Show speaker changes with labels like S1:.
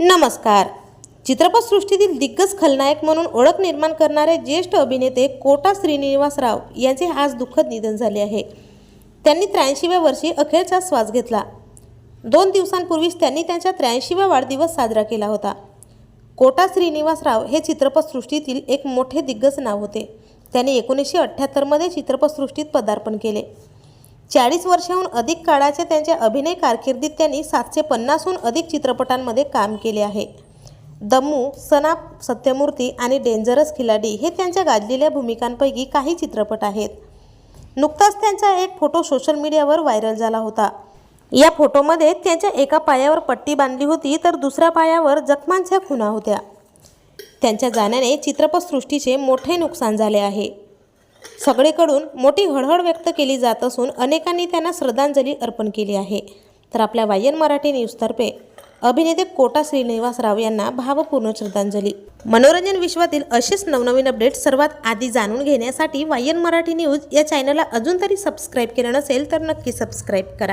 S1: नमस्कार. चित्रपटसृष्टीतील दिग्गज खलनायक म्हणून ओळख निर्माण करणारे ज्येष्ठ अभिनेते कोटा श्रीनिवासराव यांचे आज दुःखद निधन झाले आहे. त्यांनी त्र्याऐंशीव्या वर्षी अखेरचा श्वास घेतला. दोन दिवसांपूर्वीच त्यांनी त्यांच्या त्र्याऐंशीवा वाढदिवस साजरा केला होता. कोटा श्रीनिवासराव हे चित्रपटसृष्टीतील एक मोठे दिग्गज नाव होते. त्यांनी एकोणीसशे अठ्ठ्याहत्तरमध्ये चित्रपटसृष्टीत पदार्पण केले. चाळीस वर्षाहून अधिक काळाच्या त्यांच्या अभिनय कारकिर्दीत त्यांनी सातशे पन्नासहून अधिक चित्रपटांमध्ये काम केले आहे. दम्मू सनाप सत्यमूर्ती आणि डेंजरस खिलाडी हे त्यांच्या गाजलेल्या भूमिकांपैकी काही चित्रपट आहेत. नुकताच त्यांचा एक फोटो सोशल मीडियावर व्हायरल झाला होता. या फोटोमध्ये त्यांच्या एका पायावर पट्टी बांधली होती तर दुसऱ्या पायावर जखमांच्या खुणा होत्या. त्यांच्या जाण्याने चित्रपटसृष्टीचे मोठे नुकसान झाले आहे. सगळीकडून मोठी हळहळ व्यक्त केली जात असून अनेकांनी त्यांना श्रद्धांजली अर्पण केली आहे. तर आपल्या वायन मराठी न्यूजतर्फे अभिनेते कोटा श्रीनिवासराव यांना भावपूर्ण श्रद्धांजली. मनोरंजन विश्वातील असेच नवनवीन अपडेट सर्वात आधी जाणून घेण्यासाठी वायन मराठी न्यूज या चॅनलला अजून तरी सबस्क्राईब केलं नसेल तर नक्की सबस्क्राईब करा.